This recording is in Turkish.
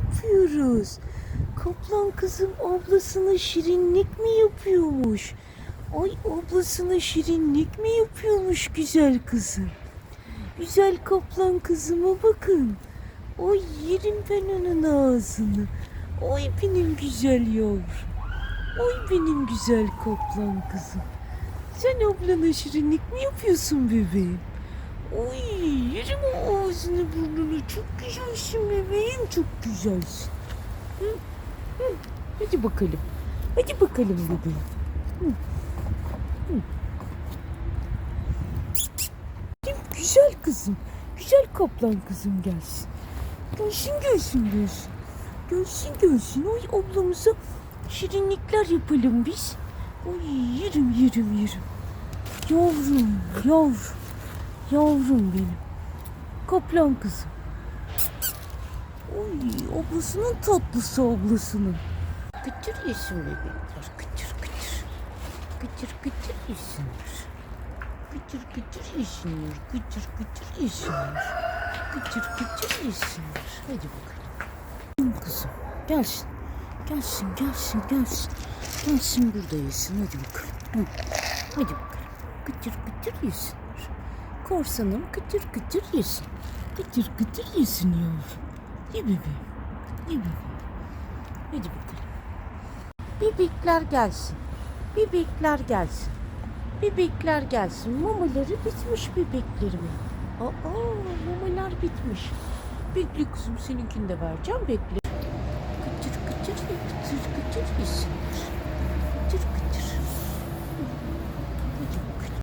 yapıyoruz. Kaplan kızım ablasına şirinlik mi yapıyormuş? Ay ablasına şirinlik mi yapıyormuş güzel kızım? Güzel kaplan kızıma bakın. Oy yerim ben onun ağzını. Oy benim güzel yavrum. Oy benim güzel kaplan kızım. Sen ablana şirinlik mi yapıyorsun bebeğim? Oy yerim o ağzını burnunu. Çok güzelsin bebeğim çok güzelsin. Hı, hı. Hadi bakalım. Hadi bakalım bebeğim. Hı, Güzel kızım. Güzel kaplan kızım gelsin. Gelsin gelsin gelsin. Gelsin gelsin. Oy ablamıza şirinlikler yapalım biz. Oy yerim yerim yerim. Yavrum yavrum. Yavrum benim. Kaplan kızım. Oy ablasının tatlısı ablasının. Kıtır yesin bebekler. Kıtır kıtır. Kıtır kıtır yesinler. Kıtır kıtır yesinler. Kıtır kıtır yesinler. Kıtır kıtır yesinler. Hadi bakalım. Kızım gelsin. Gelsin gelsin gelsin. Gelsin burada yesin hadi bakalım. Hadi bakalım. Kıtır kıtır yesinler. Korsanım kıtır kıtır yesin. Kıtır kıtır yesin yavrum. Ye bebeğim. Ye bebeğim. Hadi bakalım. Bebekler gelsin. Bebekler gelsin. Bebekler gelsin. Mamaları bitmiş bebeklerimin. Aa mamalar bitmiş. Bekle kızım seninkini de vereceğim bekle. Kıtır kıtır kıtır kıtır yesin.